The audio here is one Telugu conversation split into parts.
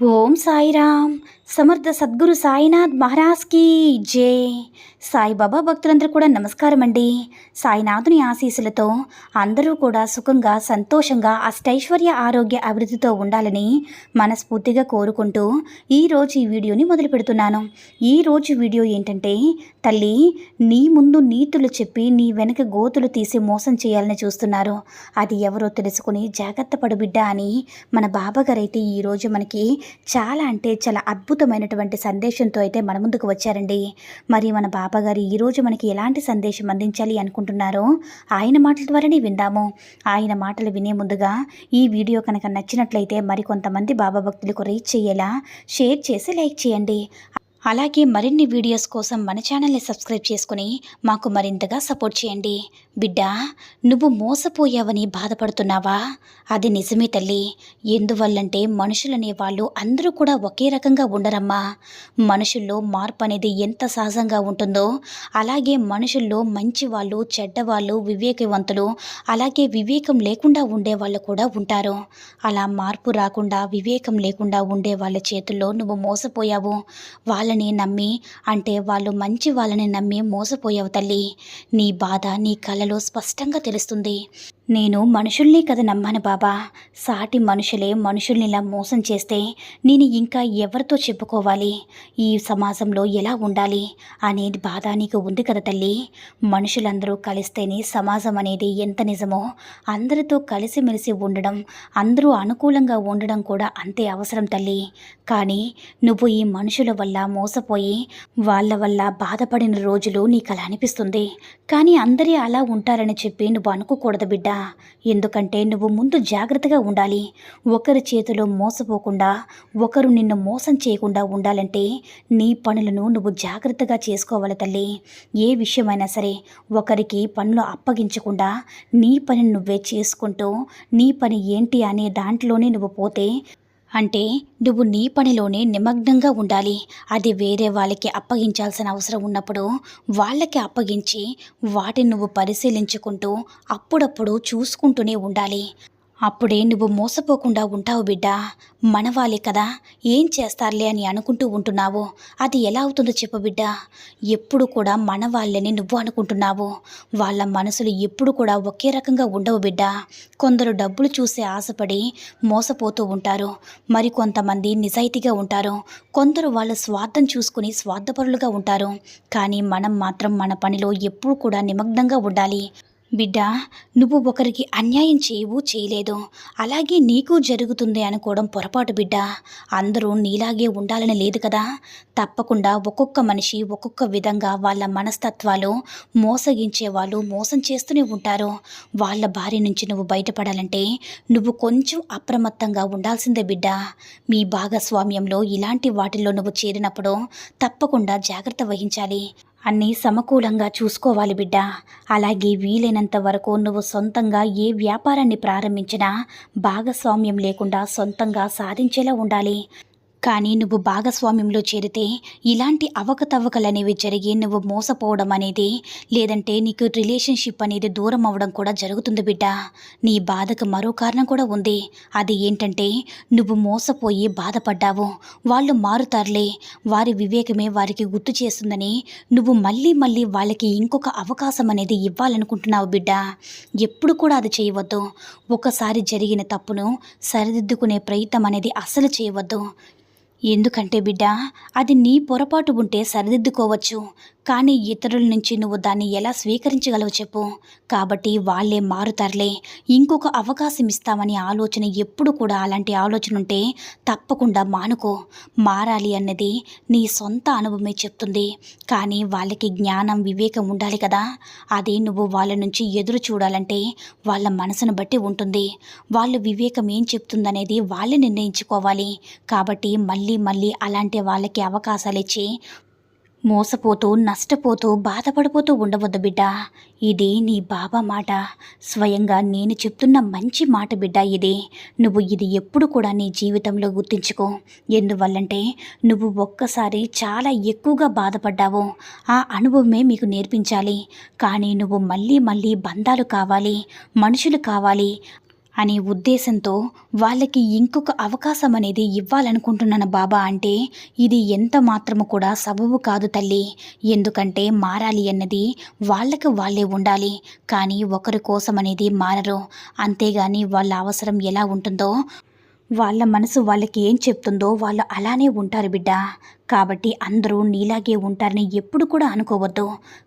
Om Sairam. Samarth Sadguru Sainath మహారాజ్కి జై. సాయిబాబా భక్తులందరూ కూడా నమస్కారం అండి. సాయినాథుని ఆశీస్సులతో అందరూ కూడా సుఖంగా సంతోషంగా అష్టైశ్వర్య ఆరోగ్య అభివృద్ధితో ఉండాలని మనస్ఫూర్తిగా కోరుకుంటూ ఈరోజు ఈ వీడియోని మొదలు పెడుతున్నాను. ఈరోజు వీడియో ఏంటంటే తల్లి నీ ముందు నీతులు చెప్పి నీ వెనక గోతులు తీసి మోసం చేయాలని చూస్తున్నారు. అది ఎవరో తెలుసుకుని జాగ్రత్త పడు బిడ్డ అని మన బాబాగారైతే ఈరోజు మనకి చాలా అంటే చాలా అద్భుతమైనటువంటి సందేశంతో అయితే మన ముందుకు వచ్చారండి. మరి మన బాబాగారు ఈరోజు మనకి ఎలాంటి సందేశం అందించాలి అనుకుంటున్నారో ఆయన మాటల ద్వారానే విందాము. ఆయన మాటలు వినే ముందుగా ఈ వీడియో కనుక నచ్చినట్లయితే మరికొంతమంది బాబా భక్తులకు రీచ్ చేయేలా షేర్ చేసి లైక్ చేయండి. అలాగే మరిన్ని వీడియోస్ కోసం మన ఛానల్ని సబ్స్క్రైబ్ చేసుకుని మాకు మరింతగా సపోర్ట్ చేయండి. బిడ్డా నువ్వు మోసపోయావని బాధపడుతున్నావా? అది నిజమే తల్లి. ఎందువల్లంటే మనుషులనే వాళ్ళు అందరూ కూడా ఒకే రకంగా ఉండరమ్మా. మనుషుల్లో మార్పు అనేది ఎంత సహజంగా ఉంటుందో అలాగే మనుషుల్లో మంచి వాళ్ళు చెడ్డవాళ్ళు వివేకవంతులు అలాగే వివేకం లేకుండా ఉండే వాళ్ళు కూడా ఉంటారు. అలా మార్పు రాకుండా వివేకం లేకుండా ఉండే వాళ్ళ చేతుల్లో నువ్వు మోసపోయావు. వాళ్ళ వాళ్ళని నమ్మి అంటే వాళ్ళు మంచి వాళ్ళని నమ్మి మోసపోయావు తల్లి. నీ బాధ నీ కళలో స్పష్టంగా తెలుస్తుంది. నేను మనుషుల్ని కదా నమ్మాను బాబా. సాటి మనుషులే మనుషుల్ని ఇలా మోసం చేస్తే నేను ఇంకా ఎవరితో చెప్పుకోవాలి? ఈ సమాజంలో ఎలా ఉండాలి అనేది బాధ నీకు ఉంది కదా తల్లి? మనుషులందరూ కలిస్తేనే సమాజం అనేది ఎంత నిజమో అందరితో కలిసిమెలిసి ఉండడం అందరూ అనుకూలంగా ఉండడం కూడా అంతే అవసరం తల్లి. కానీ నువ్వు ఈ మనుషుల వల్ల మోసపోయి వాళ్ళ వల్ల బాధపడిన రోజులు నీకు అలా అనిపిస్తుంది. కానీ అందరి అలా ఉంటారని చెప్పి నువ్వు అనుకోకూడదు బిడ్డ. ఎందుకంటే నువ్వు ముందు జాగ్రత్తగా ఉండాలి. ఒకరి చేతిలో మోసపోకుండా ఒకరు నిన్ను మోసం చేయకుండా ఉండాలంటే నీ పనులను నువ్వు జాగ్రత్తగా చేసుకోవాలి తల్లి. ఏ విషయమైనా సరే ఒకరికి పనులు అప్పగించకుండా నీ పని నువ్వే చేసుకుంటూ నీ పని ఏంటి అనే దాంట్లోనే నువ్వు పోతే అంటే నువ్వు నీ పనిలోనే నిమగ్నంగా ఉండాలి. అది వేరే వాళ్ళకి అప్పగించాల్సిన అవసరం ఉన్నప్పుడు వాళ్ళకి అప్పగించి వాటిని నువ్వు పరిశీలించుకుంటూ అప్పుడప్పుడు చూసుకుంటూనే ఉండాలి. అప్పుడే నువ్వు మోసపోకుండా ఉంటావు బిడ్డా. మనవాలే కదా. ఏం చేస్తారులే అని అనుకుంటూ ఉంటున్నావు. అది ఎలా అవుతుందో చెప్పు బిడ్డా. ఎప్పుడు కూడా మనవాళ్ళని నువ్వు అనుకుంటున్నావు. వాళ్ళ మనసులు ఎప్పుడు కూడా ఒకే రకంగా ఉండవు బిడ్డా. కొందరు డబ్బులు చూసి ఆశపడి మోసపోతూ ఉంటారు. మరి కొంతమంది నిజాయితీగా ఉంటారు. కొందరు వాళ్ళ స్వార్థం చూసుకుని స్వార్థపరులుగా ఉంటారు. కానీ మనం మాత్రం మన పనిలో ఎప్పుడు కూడా నిమగ్నంగా ఉండాలి. బిడ్డ నువ్వు ఒకరికి అన్యాయం చేయవు చేయలేదు. అలాగే నీకు జరుగుతుంది అనుకోవడం పొరపాటు బిడ్డ. అందరూ నీలాగే ఉండాలని లేదు కదా. తప్పకుండా ఒక్కొక్క మనిషి ఒక్కొక్క విధంగా వాళ్ళ మనస్తత్వాలు మోసగించే వాళ్ళు మోసం చేస్తూనే ఉంటారు. వాళ్ళ భార్య నుంచి నువ్వు బయటపడాలంటే నువ్వు కొంచెం అప్రమత్తంగా ఉండాల్సిందే బిడ్డ. మీ భాగస్వామ్యంలో ఇలాంటి వాటిల్లో నువ్వు చేరినప్పుడు తప్పకుండా జాగ్రత్త వహించాలి. అన్నీ సమకూలంగా చూసుకోవాలి బిడ్డ. అలాగే వీలైనంత వరకు నువ్వు సొంతంగా ఏ వ్యాపారాన్ని ప్రారంభించినా భాగస్వామ్యం లేకుండా సొంతంగా సాధించేలా ఉండాలి. కానీ నువ్వు భాగస్వామ్యంలో చేరితే ఇలాంటి అవకతవకలు అనేవి జరిగి నువ్వు మోసపోవడం అనేది లేదంటే నీకు రిలేషన్షిప్ అనేది దూరం అవ్వడం కూడా జరుగుతుంది బిడ్డ. నీ బాధకు మరో కారణం కూడా ఉంది. అది ఏంటంటే నువ్వు మోసపోయి బాధపడ్డావు. వాళ్ళు మారుతారులే. వారి వివేకమే వారికి గుర్తు చేస్తుందని నువ్వు మళ్ళీ మళ్ళీ వాళ్ళకి ఇంకొక అవకాశం అనేది ఇవ్వాలనుకుంటున్నావు బిడ్డ. ఎప్పుడు కూడా అది చేయవద్దు. ఒకసారి జరిగిన తప్పును సరిదిద్దుకునే ప్రయత్నం అనేది అస్సలు చేయవద్దు. ఎందుకంటే బిడ్డ అది నీ పొరపాటు ఉంటే సరిదిద్దుకోవచ్చు. కానీ ఇతరుల నుంచి నువ్వు దాన్ని ఎలా స్వీకరించగలవు చెప్పు. కాబట్టి వాళ్ళే మారుతారులే. ఇంకొక అవకాశం ఇస్తామని ఆలోచన ఎప్పుడు కూడా అలాంటి ఆలోచన ఉంటే తప్పకుండా మానుకో. మారాలి అన్నది నీ సొంత అనుభవమే చెప్తుంది. కానీ వాళ్ళకి జ్ఞానం వివేకం ఉండాలి కదా. అది నువ్వు వాళ్ళ నుంచి ఎదురు చూడాలంటే వాళ్ళ మనసును బట్టి ఉంటుంది. వాళ్ళ వివేకం ఏం చెప్తుందనేది వాళ్ళే నిర్ణయించుకోవాలి. కాబట్టి మళ్ళీ మళ్ళీ అలాంటి వాళ్ళకి అవకాశాలు ఇచ్చి మోసపోతూ నష్టపోతూ బాధపడిపోతూ ఉండవద్దు బిడ్డ. ఇది నీ బాబా మాట. స్వయంగా నేను చెప్తున్న మంచి మాట బిడ్డ ఇది. నువ్వు ఇది ఎప్పుడు కూడా నీ జీవితంలో గుర్తించుకో. ఎందువల్లంటే నువ్వు ఒక్కసారి చాలా ఎక్కువగా బాధపడ్డావు. ఆ అనుభవమే మీకు నేర్పించాలి. కానీ నువ్వు మళ్ళీ మళ్ళీ బంధాలు కావాలి మనుషులు కావాలి. అనే ఉద్దేశంతో వాళ్ళకి ఇంకొక అవకాశం అనేది ఇవ్వాలనుకుంటున్నాను బాబా అంటే ఇది ఎంత మాత్రము కూడా సబబు కాదు తల్లి. ఎందుకంటే మారాలి అన్నది వాళ్ళకి వాళ్ళే ఉండాలి. కానీ ఒకరి కోసం అనేది మారరు. అంతేగాని వాళ్ళ అవసరం ఎలా ఉంటుందో వాళ్ళ మనసు వాళ్ళకి ఏం చెప్తుందో వాళ్ళు అలానే ఉంటారు బిడ్డ. కాబట్టి అందరూ నీలాగే ఉంటారని ఎప్పుడు కూడా అనుకోవద్దు.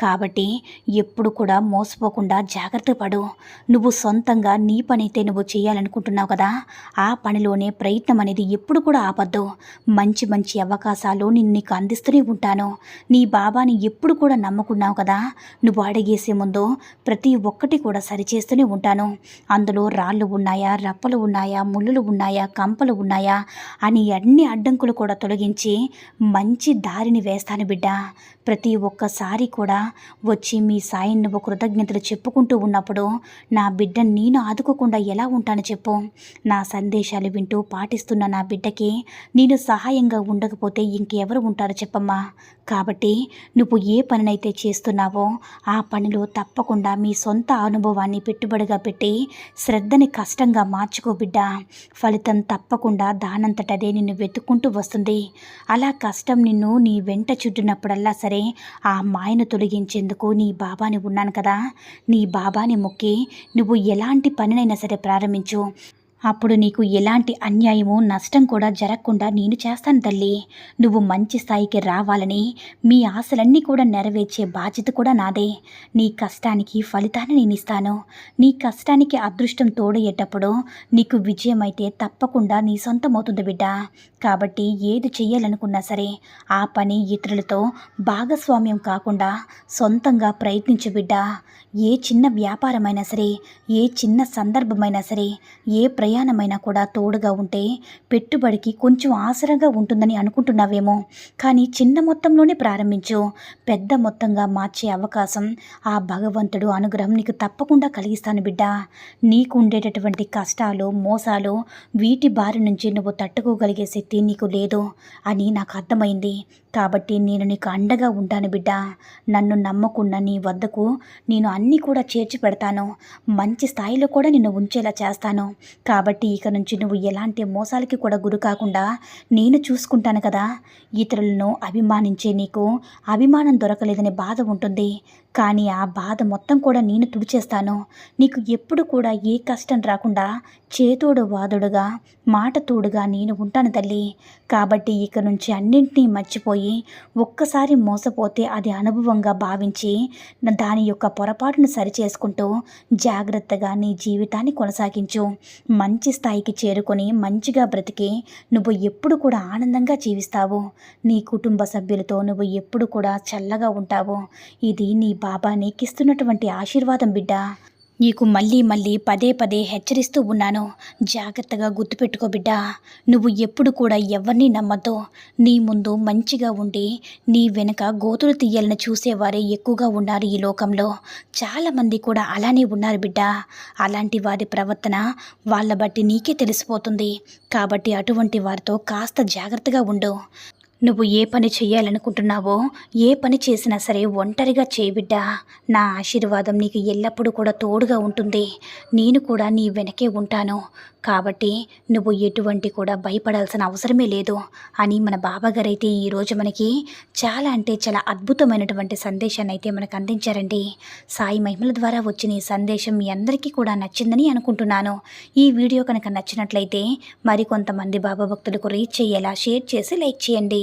కాబట్టి ఎప్పుడు కూడా మోసపోకుండా జాగ్రత్త పడు. నువ్వు సొంతంగా నీ పని అయితే నువ్వు చేయాలనుకుంటున్నావు కదా? ఆ పనిలోనే ప్రయత్నం అనేది ఎప్పుడు కూడా ఆపద్దు. మంచి మంచి అవకాశాలు నేను నీకు అందిస్తూనే ఉంటాను. నీ బాబాని ఎప్పుడు కూడా నమ్ముకున్నావు కదా? నువ్వు అడిగేసే ముందు ప్రతి ఒక్కటి కూడా సరిచేస్తూనే ఉంటాను. అందులో రాళ్ళు ఉన్నాయా రప్పలు ఉన్నాయా ముళ్ళులు ఉన్నాయా కంపలు ఉన్నాయా అని అన్ని అడ్డంకులు కూడా తొలగించి మంచి దారిని వేస్తాను బిడ్డ. ప్రతి ఒక్కసారి కూడా వచ్చి మీ సాయి నువ్వు కృతజ్ఞతలు చెప్పుకుంటూ ఉన్నప్పుడు నా బిడ్డ నేను ఆదుకోకుండా ఎలా ఉంటాను చెప్పు? నా సందేశాలు వింటూ పాటిస్తున్న నా బిడ్డకి నేను సహాయంగా ఉండకపోతే ఇంకెవరు ఉంటారో చెప్పమ్మా. కాబట్టి నువ్వు ఏ పనినైతే చేస్తున్నావో ఆ పనిలో తప్పకుండా మీ సొంత అనుభవాన్ని పెట్టుబడిగా పెట్టి శ్రద్ధని కష్టంగా మార్చుకో బిడ్డ. ఫలితం తప్పకుండా దానంతటదే నిన్ను వెతుక్కుంటూ వస్తుంది. అలా కష్టం నిన్ను నీ వెంట చుట్టినప్పుడల్లా సరే ఆ మాయను తొలగించేందుకు నీ బాబాని ఉన్నాను కదా. నీ బాబాని మొక్కి నువ్వు ఎలాంటి పనినైనా సరే ప్రారంభించు. అప్పుడు నీకు ఎలాంటి అన్యాయము నష్టం కూడా జరగకుండా నేను చేస్తాను తల్లి. నువ్వు మంచి స్థాయికి రావాలని మీ ఆశలన్నీ కూడా నెరవేర్చే బాధ్యత కూడా నాదే. నీ కష్టానికి ఫలితాన్ని నేను ఇస్తాను. నీ కష్టానికి అదృష్టం తోడయ్యేటప్పుడు నీకు విజయం అయితే తప్పకుండా నీ సొంతమవుతుంది బిడ్డ. కాబట్టి ఏది చెయ్యాలనుకున్నా సరే ఆ పని ఇతరులతో భాగస్వామ్యం కాకుండా సొంతంగా ప్రయత్నించు బిడ్డ. ఏ చిన్న వ్యాపారమైనా సరే ఏ చిన్న సందర్భమైనా సరే ఏ ప్రయాణమైనా కూడా తోడుగా ఉంటే పెట్టుబడికి కొంచెం ఆసరగా ఉంటుందని అనుకుంటున్నావేమో. కానీ చిన్న మొత్తంలోనే ప్రారంభించు. పెద్ద మొత్తంగా మార్చే అవకాశం ఆ భగవంతుడు అనుగ్రహం నీకు తప్పకుండా కలిగిస్తాను బిడ్డ. నీకు ఉండేటటువంటి కష్టాలు మోసాలు వీటి బారి నుంచి నువ్వు తట్టుకోగలిగే శక్తి నీకు లేదు అని నాకు అర్థమైంది. కాబట్టి నేను నీకు అండగా ఉంటాను బిడ్డ. నన్ను నమ్మకున్న నీ వద్దకు నేను అన్నీ కూడా చేర్చి పెడతాను. మంచి స్థాయిలో కూడా నిన్ను ఉంచేలా చేస్తాను. కాబట్టి ఇక నుంచి నువ్వు ఎలాంటి మోసాలకి కూడా గురి కాకుండా నేను చూసుకుంటాను కదా. ఇతరులను అభిమానించే నీకు అభిమానం దొరకలేదనే బాధ ఉంటుంది. కానీ ఆ బాధ మొత్తం కూడా నేను తుడిచేస్తాను. నీకు ఎప్పుడు కూడా ఏ కష్టం రాకుండా చేతోడు వాదుడుగా మాట తోడుగా నేను ఉంటాను తల్లి. కాబట్టి ఇక నుంచి అన్నింటినీ మర్చిపోయి ఒక్కసారి మోసపోతే అది అనుభవంగా భావించి దాని యొక్క పొరపాటును సరిచేసుకుంటూ జాగ్రత్తగా నీ జీవితాన్ని కొనసాగించు. మంచి స్థాయికి చేరుకొని మంచిగా బ్రతికి నువ్వు ఎప్పుడు కూడా ఆనందంగా జీవిస్తావు. నీ కుటుంబ సభ్యులతో నువ్వు ఎప్పుడు కూడా చల్లగా ఉంటావు. ఇది నీ బాబా నీకిస్తున్నటువంటి ఆశీర్వాదం బిడ్డ. నీకు మళ్ళీ మళ్ళీ పదే పదే హెచ్చరిస్తూ ఉన్నాను. జాగ్రత్తగా గుర్తుపెట్టుకో బిడ్డ. నువ్వు ఎప్పుడు కూడా ఎవరిని నమ్మద్దు. నీ ముందు మంచిగా ఉండి నీ వెనుక గోతులు తీయాలని చూసేవారే ఎక్కువగా ఉన్నారు ఈ లోకంలో. చాలామంది కూడా అలానే ఉన్నారు బిడ్డ. అలాంటి వారి ప్రవర్తన వాళ్ళ బట్టి నీకే తెలిసిపోతుంది. కాబట్టి అటువంటి వారితో కాస్త జాగ్రత్తగా ఉండు. నువ్వు ఏ పని చేయాలనుకుంటున్నావో ఏ పని చేసినా సరే ఒంటరిగా చేయబిడ్డా నా ఆశీర్వాదం నీకు ఎల్లప్పుడూ కూడా తోడుగా ఉంటుంది. నేను కూడా నీ వెనకే ఉంటాను. కాబట్టి నువ్వు ఎటువంటి కూడా భయపడాల్సిన అవసరమే లేదు. అని మన బాబాగారైతే ఈరోజు మనకి చాలా అంటే చాలా అద్భుతమైనటువంటి సందేశాన్ని అయితే మనకు అందించారండి. సాయి మహిమల ద్వారా వచ్చిన ఈ సందేశం మీ అందరికీ కూడా నచ్చిందని అనుకుంటున్నాను. ఈ వీడియో కనుక నచ్చినట్లయితే మరికొంతమంది బాబా భక్తులకు రీచ్ అయ్యేలా షేర్ చేసి లైక్ చేయండి.